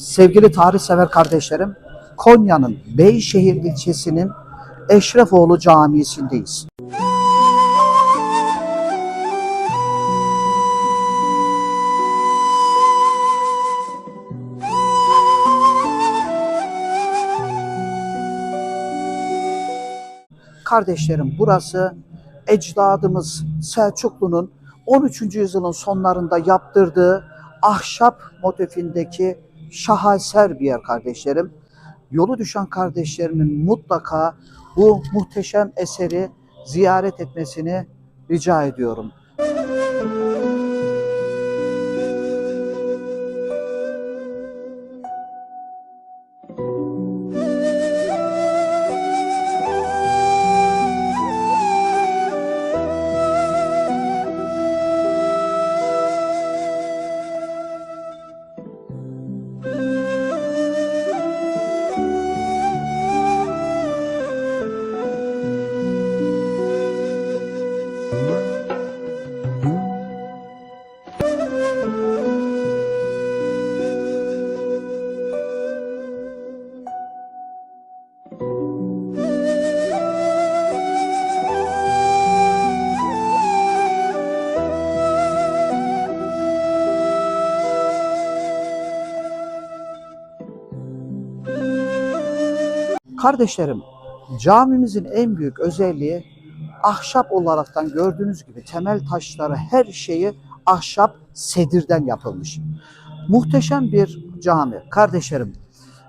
Sevgili tarih sever kardeşlerim, Konya'nın Beyşehir ilçesinin Eşrefoğlu Camisi'ndeyiz. Kardeşlerim burası ecdadımız Selçuklu'nun 13. yüzyılın sonlarında yaptırdığı ahşap motifindeki şaheser bir yer kardeşlerim. Yolu düşen kardeşlerimin mutlaka bu muhteşem eseri ziyaret etmesini rica ediyorum. Kardeşlerim, camimizin en büyük özelliği ahşap olaraktan gördüğünüz gibi temel taşları her şeyi ahşap sedirden yapılmış. Muhteşem bir cami. Kardeşlerim,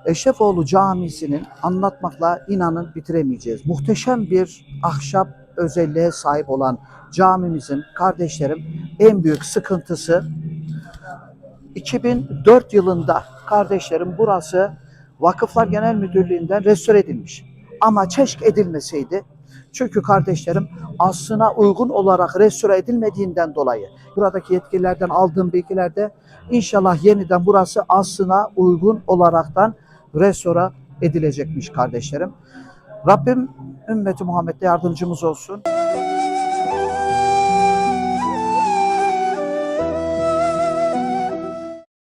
Eşrefoğlu Camisi'nin anlatmakla inanın bitiremeyeceğiz. Muhteşem bir ahşap özelliğe sahip olan camimizin kardeşlerim en büyük sıkıntısı 2004 yılında kardeşlerim burası Vakıflar Genel Müdürlüğü'nden restore edilmiş. Ama keşke edilmeseydi. Çünkü kardeşlerim aslına uygun olarak restore edilmediğinden dolayı buradaki yetkililerden aldığım bilgilerde inşallah yeniden burası aslına uygun olaraktan restore edilecekmiş kardeşlerim. Rabbim ümmeti Muhammed'de yardımcımız olsun.